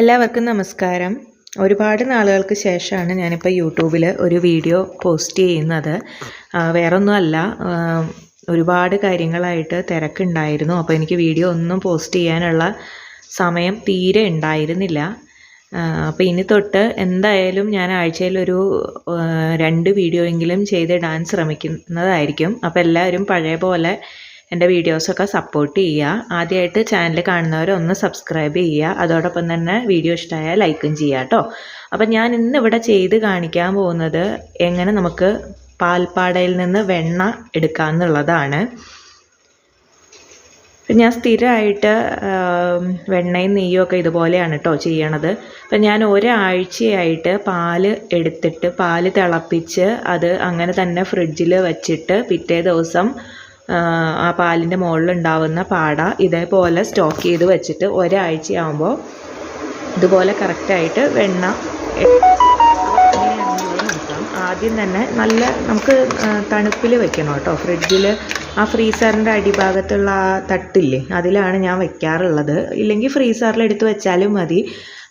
എല്ലാവർക്കും നമസ്കാരം. ഒരുപാട് നാളുകൾക്ക് ശേഷമാണ് ഞാനിപ്പോൾ യൂട്യൂബിൽ ഒരു വീഡിയോ പോസ്റ്റ് ചെയ്യുന്നത്. വേറൊന്നുമല്ല ഒരുപാട് കാര്യങ്ങളായിട്ട് തിരക്കുണ്ടായിരുന്നു. അപ്പോൾ എനിക്ക് വീഡിയോ ഒന്നും പോസ്റ്റ് ചെയ്യാനുള്ള സമയം തീരെ ഉണ്ടായിരുന്നില്ല. അപ്പോൾ ഇനി തൊട്ട് എന്തായാലും ഞാൻ ആഴ്ചയിൽ ഒരു രണ്ട് വീഡിയോ എങ്കിലും ചെയ്തിടാൻ ശ്രമിക്കുന്നതായിരിക്കും. അപ്പോൾ എല്ലാവരും പഴയ പോലെ എന്റെ വീഡിയോസൊക്കെ സപ്പോർട്ട് ചെയ്യുക. ആദ്യമായിട്ട് ചാനൽ കാണുന്നവരൊന്ന് സബ്സ്ക്രൈബ് ചെയ്യുക. അതോടൊപ്പം തന്നെ വീഡിയോ ഇഷ്ടമായാൽ ലൈക്കും ചെയ്യുക കേട്ടോ അപ്പം ഞാൻ ഇന്ന് ഇവിടെ ചെയ്ത് കാണിക്കാൻ പോകുന്നത് എങ്ങനെ നമുക്ക് പാൽപ്പാടയിൽ നിന്ന് വെണ്ണ എടുക്കാമെന്നുള്ളതാണ് ഞാൻ സ്ഥിരമായിട്ട് വെണ്ണയും നെയ്യും ഒക്കെ ഇതുപോലെയാണ് കേട്ടോ ചെയ്യണത്. അപ്പം ഞാൻ ഒരാഴ്ചയായിട്ട് പാൽ എടുത്തിട്ട് പാൽ തിളപ്പിച്ച് അത് അങ്ങനെ തന്നെ ഫ്രിഡ്ജിൽ വച്ചിട്ട് പിറ്റേ ദിവസം ആ, പാലിന്റെ മുകളിലുണ്ടാവുന്ന പാട ഇതേപോലെ സ്റ്റോക്ക് ചെയ്ത് വെച്ചിട്ട് ഒരാഴ്ചയാകുമ്പോൾ ഇതുപോലെ കറക്റ്റായിട്ട് വെണ്ണ ആദ്യം തന്നെ നല്ല നമുക്ക് തണുപ്പിൽ വെക്കണം കേട്ടോ. ഫ്രിഡ്ജിൽ ആ ഫ്രീസറിന്റെ അടിഭാഗത്തുള്ള ആ തട്ടില്ലേ അതിലാണ് ഞാൻ വെക്കാറുള്ളത്. ഇല്ലെങ്കിൽ ഫ്രീസറിൽ എടുത്ത് വെച്ചാലും മതി.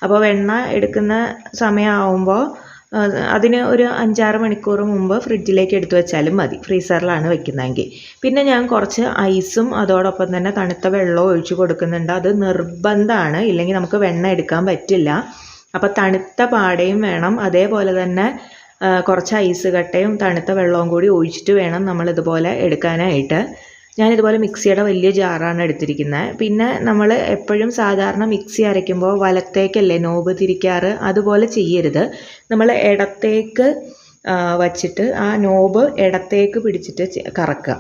അപ്പോൾ വെണ്ണ എടുക്കുന്ന സമയമാവുമ്പോൾ അതിന് ഒരു അഞ്ചാറ് മണിക്കൂർ മുമ്പ് ഫ്രിഡ്ജിലേക്ക് എടുത്തു വെച്ചാലും മതി. ഫ്രീസറിലാണ് വെക്കുന്നതെങ്കിൽ. പിന്നെ ഞാൻ കുറച്ച് ഐസും അതോടൊപ്പം തന്നെ തണുത്ത വെള്ളവും ഒഴിച്ചു കൊടുക്കുന്നുണ്ട്. അത് നിർബന്ധമാണ്. ഇല്ലെങ്കിൽ നമുക്ക് വെണ്ണ എടുക്കാൻ പറ്റില്ല. അപ്പോൾ തണുത്ത പാടയും വേണം. അതേപോലെ തന്നെ കുറച്ച് ഐസ് കട്ടയും തണുത്ത വെള്ളവും കൂടി ഒഴിച്ചിട്ട് വേണം നമ്മളിതുപോലെ എടുക്കാനായിട്ട്. ഞാനിതുപോലെ മിക്സിയുടെ വലിയ ജാറാണ് എടുത്തിരിക്കുന്നത്. പിന്നെ നമ്മൾ എപ്പോഴും സാധാരണ മിക്സി അരയ്ക്കുമ്പോൾ വലത്തേക്കല്ലേ നോബ് തിരിക്കാറ്? അതുപോലെ ചെയ്യരുത്. നമ്മൾ ഇടത്തേക്ക് വച്ചിട്ട് ആ നോബ് ഇടത്തേക്ക് പിടിച്ചിട്ട് കറക്കുക.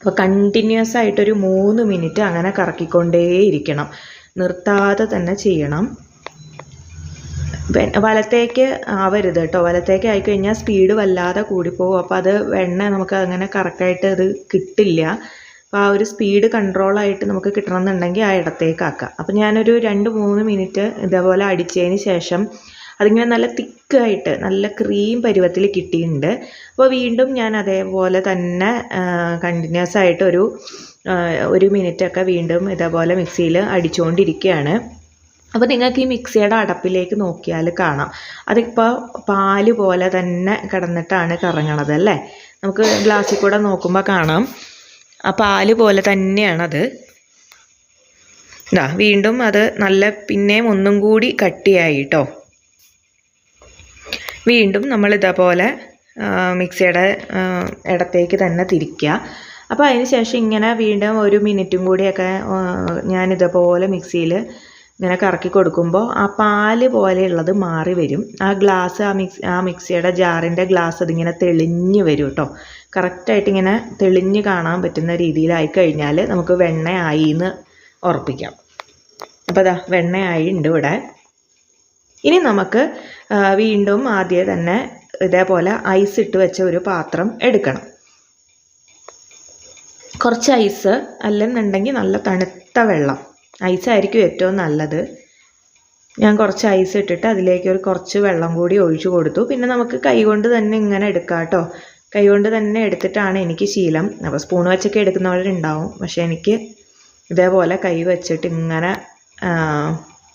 അപ്പോൾ കണ്ടിന്യൂസ് ആയിട്ടൊരു മൂന്ന് മിനിറ്റ് അങ്ങനെ കറക്കിക്കൊണ്ടേയിരിക്കണം. നിർത്താതെ തന്നെ ചെയ്യണം. വലത്തേക്ക് ആവരുത് കേട്ടോ. വലത്തേക്ക് ആയിക്കഴിഞ്ഞാൽ സ്പീഡ് വല്ലാതെ കൂടിപ്പോകും അപ്പോൾ അത് വെണ്ണ നമുക്ക് അങ്ങനെ കറക്റ്റായിട്ട് അത് കിട്ടില്ല. അപ്പോൾ ആ ഒരു സ്പീഡ് കൺട്രോളായിട്ട് നമുക്ക് കിട്ടണമെന്നുണ്ടെങ്കിൽ ആ ഇടത്തേക്കാക്കാം അപ്പോൾ ഞാനൊരു രണ്ട് മൂന്ന് മിനിറ്റ് ഇതേപോലെ അടിച്ചതിന് ശേഷം അതിങ്ങനെ നല്ല തിക്കായിട്ട് നല്ല ക്രീം പരുവത്തിൽ കിട്ടിയിട്ടുണ്ട്. അപ്പോൾ വീണ്ടും ഞാൻ അതേപോലെ തന്നെ കണ്ടിന്യൂസ് ആയിട്ടൊരു ഒരു ഒരു മിനിറ്റൊക്കെ വീണ്ടും ഇതേപോലെ മിക്സിയിൽ അടിച്ചുകൊണ്ടിരിക്കുകയാണ് അപ്പോൾ നിങ്ങൾക്ക് ഈ മിക്സിയുടെ അടപ്പിലേക്ക് നോക്കിയാൽ കാണാം. അതിപ്പോൾ പാൽ പോലെ തന്നെ കിടന്നിട്ടാണ് കറങ്ങണത് അല്ലേ? നമുക്ക് ഗ്ലാസ്സിൽ കൂടെ നോക്കുമ്പോൾ കാണാം. ആ പാൽ പോലെ തന്നെയാണത്. ഇതാ വീണ്ടും അത് നല്ല പിന്നെയും ഒന്നും കൂടി കട്ടിയായിട്ടോ വീണ്ടും നമ്മൾ ഇതേപോലെ മിക്സിയുടെ ഇടത്തേക്ക് തന്നെ തിരിക്കുക. അപ്പോൾ അതിന് ശേഷം ഇങ്ങനെ വീണ്ടും ഒരു മിനിറ്റും കൂടിയൊക്കെ ഞാനിതേപോലെ മിക്സിയിൽ ഇങ്ങനെ കറക്കി കൊടുക്കുമ്പോൾ ആ പാൽ പോലെയുള്ളത് മാറി വരും. ആ ഗ്ലാസ് ആ മിക്സ് ആ മിക്സിയുടെ ജാറിന്റെ ഗ്ലാസ് അതിങ്ങനെ തെളിഞ്ഞ് വരും കേട്ടോ കറക്റ്റായിട്ട് ഇങ്ങനെ തെളിഞ്ഞ് കാണാൻ പറ്റുന്ന രീതിയിലായി കഴിഞ്ഞാൽ നമുക്ക് വെണ്ണയായി എന്ന് ഉറപ്പിക്കാം. അപ്പോൾ അതാ വെണ്ണയായി ഉണ്ട് ഇവിടെ. ഇനി നമുക്ക് വീണ്ടും ആദ്യം തന്നെ ഇതേപോലെ ഐസ് ഇട്ട് വെച്ച ഒരു പാത്രം എടുക്കണം. കുറച്ച് ഐസ് അല്ലെന്നുണ്ടെങ്കിൽ നല്ല തണുത്ത വെള്ളം. ഐസായിരിക്കും ഏറ്റവും നല്ലത്. ഞാൻ കുറച്ച് ഐസ് ഇട്ടിട്ട് അതിലേക്ക് ഒരു കുറച്ച് വെള്ളം കൂടി ഒഴിച്ചു കൊടുത്തു. പിന്നെ നമുക്ക് കൈകൊണ്ട് തന്നെ ഇങ്ങനെ എടുക്കാം കേട്ടോ. കൈകൊണ്ട് തന്നെ എടുത്തിട്ടാണ് എനിക്ക് ശീലം. അപ്പോൾ സ്പൂൺ വെച്ചൊക്കെ എടുക്കുന്നവരുണ്ടാവും. പക്ഷേ എനിക്ക് ഇതേപോലെ കൈ വെച്ചിട്ട് ഇങ്ങനെ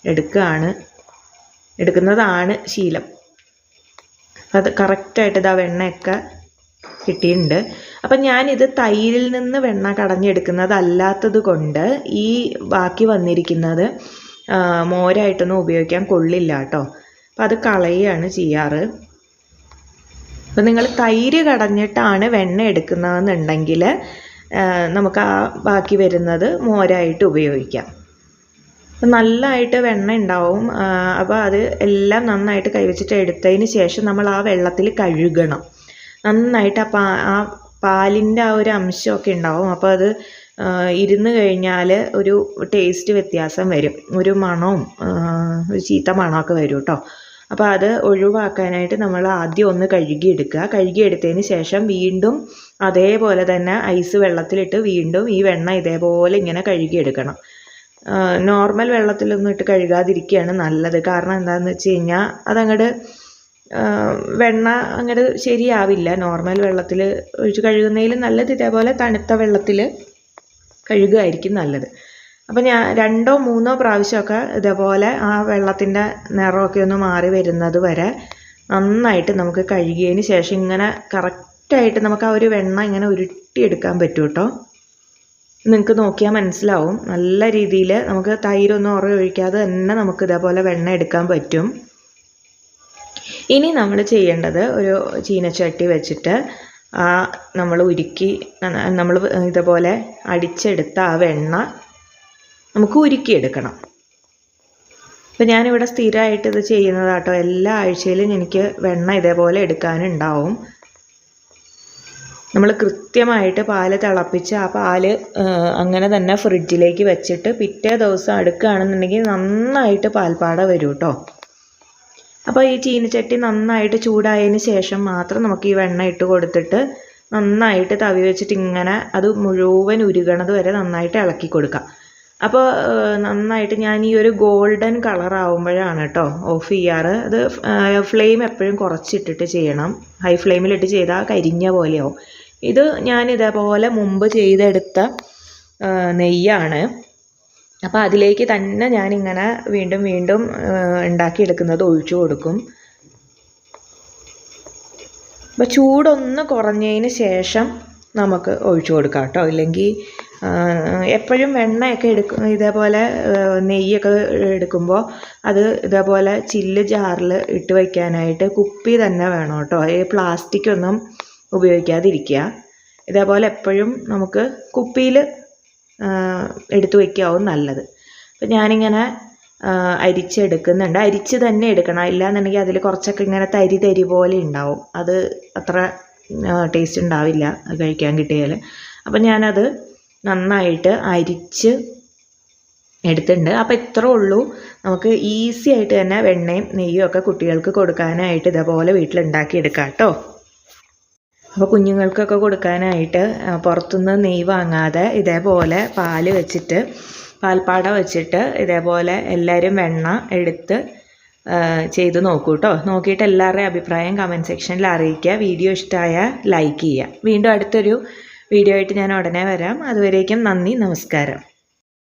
എടുക്കുകയാണ് എടുക്കുന്നതാണ് ശീലം. അത് കറക്റ്റായിട്ട് ഇതാ വെണ്ണയൊക്കെ കിട്ടിയിട്ടുണ്ട്. അപ്പം ഞാനിത് തൈരിൽ നിന്ന് വെണ്ണ കടഞ്ഞെടുക്കുന്നതല്ലാത്തത് കൊണ്ട് ഈ ബാക്കി വന്നിരിക്കുന്നത് മോരായിട്ടൊന്നും ഉപയോഗിക്കാൻ കൊള്ളില്ല കേട്ടോ. അപ്പം അത് കളയുകയാണ് ചെയ്യാറ്. അപ്പം നിങ്ങൾ തൈര് കടഞ്ഞിട്ടാണ് വെണ്ണ എടുക്കുന്നതെന്നുണ്ടെങ്കിൽ നമുക്ക് ആ ബാക്കി വരുന്നത് മോരായിട്ട് ഉപയോഗിക്കാം. അപ്പം നല്ലതായിട്ട് വെണ്ണ ഉണ്ടാവും. അപ്പോൾ അത് എല്ലാം നന്നായിട്ട് കൈവച്ചിട്ട് എടുത്തതിന് ശേഷം നമ്മൾ ആ വെള്ളത്തിൽ കഴുകണം. നന്നായിട്ട് ആ പാ ആ പാലിന്റെ ആ ഒരു അംശമൊക്കെ ഉണ്ടാവും. അപ്പോൾ അത് ഇരുന്ന് കഴിഞ്ഞാൽ ഒരു ടേസ്റ്റ് വ്യത്യാസം വരും. ഒരു മണവും ഒരു ചീത്ത മണമൊക്കെ വരും കേട്ടോ. അപ്പോൾ അത് ഒഴിവാക്കാനായിട്ട് നമ്മൾ ആദ്യം ഒന്ന് കഴുകിയെടുക്കുക. കഴുകിയെടുത്തതിന് ശേഷം വീണ്ടും അതേപോലെ തന്നെ ഐസ് വെള്ളത്തിലിട്ട് വീണ്ടും ഈ വെണ്ണ ഇതേപോലെ ഇങ്ങനെ കഴുകിയെടുക്കണം. നോർമൽ വെള്ളത്തിലൊന്നും ഇട്ട് കഴുകാതിരിക്കുകയാണ് നല്ലത്. കാരണം എന്താണെന്ന് വെച്ച് കഴിഞ്ഞാൽ അതങ്ങോട്ട് വെണ്ണ അങ്ങനെ ശരിയാവില്ല. നോർമൽ വെള്ളത്തിൽ ഒഴിച്ച് കഴുകുന്നതിൽ നല്ലത് ഇതേപോലെ തണുത്ത വെള്ളത്തിൽ കഴുകുകയായിരിക്കും നല്ലത്. അപ്പോൾ ഞാൻ രണ്ടോ മൂന്നോ പ്രാവശ്യമൊക്കെ ഇതേപോലെ ആ വെള്ളത്തിന്റെ നിറമൊക്കെ ഒന്ന് മാറി വരുന്നത് വരെ നന്നായിട്ട് നമുക്ക് കഴുകിയതിന് ശേഷം ഇങ്ങനെ കറക്റ്റായിട്ട് നമുക്ക് ആ ഒരു വെണ്ണ ഇങ്ങനെ ഉരുട്ടിയെടുക്കാൻ പറ്റും കേട്ടോ നിങ്ങൾക്ക് നോക്കിയാൽ മനസ്സിലാവും. നല്ല രീതിയിൽ നമുക്ക് തൈരൊന്നും ഉറ ഒഴിക്കാതെ തന്നെ നമുക്ക് ഇതേപോലെ വെണ്ണ എടുക്കാൻ പറ്റും. ഇനി നമ്മൾ ചെയ്യേണ്ടത് ഒരു ചീനച്ചട്ടി വെച്ചിട്ട് ആ നമ്മൾ ഉരുക്കി നമ്മൾ ഇതുപോലെ അടിച്ചെടുത്ത ആ വെണ്ണ നമുക്ക് ഉരുക്കിയെടുക്കണം. അപ്പം ഞാനിവിടെ സ്ഥിരമായിട്ട് ഇത് ചെയ്യുന്നത് കേട്ടോ എല്ലാ ആഴ്ചയിലും എനിക്ക് വെണ്ണ ഇതേപോലെ എടുക്കാനുണ്ടാവും. നമ്മൾ കൃത്യമായിട്ട് പാൽ തിളപ്പിച്ച് ആ പാൽ അങ്ങനെ തന്നെ ഫ്രിഡ്ജിലേക്ക് വെച്ചിട്ട് പിറ്റേ ദിവസം അടുക്കുകയാണെന്നുണ്ടെങ്കിൽ നന്നായിട്ട് പാൽപ്പാട വരും കേട്ടോ അപ്പോൾ ഈ ചീനിച്ചട്ടി നന്നായിട്ട് ചൂടായതിന് ശേഷം മാത്രം നമുക്ക് ഈ വെണ്ണ ഇട്ട് കൊടുത്തിട്ട് നന്നായിട്ട് തവി വെച്ചിട്ട് ഇങ്ങനെ അത് മുഴുവൻ ഉരുകണത് വരെ നന്നായിട്ട് ഇളക്കി കൊടുക്കാം. അപ്പോൾ നന്നായിട്ട് ഞാൻ ഈ ഒരു ഗോൾഡൻ കളർ ആവുമ്പോഴാണ് കേട്ടോ ഓഫ് ചെയ്യാറ്. അത് ഫ്ലെയിം എപ്പോഴും കുറച്ചിട്ടിട്ട് ചെയ്യണം. ഹൈ ഫ്ലെയിമിലിട്ട് ചെയ്താൽ കരിഞ്ഞ പോലെയാവും. ഇത് ഞാൻ ഇതേപോലെ മുമ്പ് ചെയ്തെടുത്ത നെയ്യാണ്. അപ്പോൾ അതിലേക്ക് തന്നെ ഞാനിങ്ങനെ വീണ്ടും വീണ്ടും ഉണ്ടാക്കിയെടുക്കുന്നത് ഒഴിച്ചു കൊടുക്കും. അപ്പോൾ ചൂടൊന്ന് കുറഞ്ഞതിന് ശേഷം നമുക്ക് ഒഴിച്ചു കൊടുക്കാം കേട്ടോ. ഇല്ലെങ്കിൽ എപ്പോഴും വെണ്ണയൊക്കെ എടുക്കും ഇതേപോലെ നെയ്യൊക്കെ എടുക്കുമ്പോൾ അത് ഇതേപോലെ ചില്ല് ജാറിൽ ഇട്ട് വയ്ക്കാനായിട്ട് കുപ്പി തന്നെ വേണം കേട്ടോ. ഈ പ്ലാസ്റ്റിക് ഒന്നും ഉപയോഗിക്കാതിരിക്കുക. ഇതേപോലെ എപ്പോഴും നമുക്ക് കുപ്പിയിൽ എടുത്തു വയ്ക്കാവും നല്ലത്. അപ്പം ഞാനിങ്ങനെ അരിച്ചെടുക്കുന്നുണ്ട്. അരിച്ച് തന്നെ എടുക്കണം. ഇല്ലാന്നുണ്ടെങ്കിൽ അതിൽ കുറച്ചൊക്കെ ഇങ്ങനെ തരി തരി പോലെ ഉണ്ടാവും. അത് അത്ര ടേസ്റ്റ് ഉണ്ടാവില്ല കഴിക്കാൻ കിട്ടിയാൽ അപ്പം ഞാനത് നന്നായിട്ട് അരിച്ച് എടുത്തിട്ടുണ്ട്. അപ്പോൾ ഇത്രേ ഉള്ളൂ. നമുക്ക് ഈസി ആയിട്ട് തന്നെ വെണ്ണയും നെയ്യും ഒക്കെ കുട്ടികൾക്ക് കൊടുക്കാനായിട്ട് ഇതേപോലെ വീട്ടിലുണ്ടാക്കി എടുക്കാം കേട്ടോ. അപ്പോൾ കുഞ്ഞുങ്ങൾക്കൊക്കെ കൊടുക്കാനായിട്ട് പുറത്തുനിന്ന് നെയ്യ് വാങ്ങാതെ ഇതേപോലെ പാൽ വെച്ചിട്ട് പാൽപ്പാട വെച്ചിട്ട് ഇതേപോലെ എല്ലാവരും വെണ്ണ എടുത്ത് ചെയ്ത് നോക്കൂ കേട്ടോ നോക്കിയിട്ട് എല്ലാവരുടെയും അഭിപ്രായം കമന്റ് സെക്ഷനിൽ അറിയിക്കുക. വീഡിയോ ഇഷ്ടമായ ലൈക്ക് ചെയ്യുക. വീണ്ടും അടുത്തൊരു വീഡിയോ ആയിട്ട് ഞാൻ ഉടനെ വരാം. അതുവരേക്കും നന്ദി നമസ്കാരം.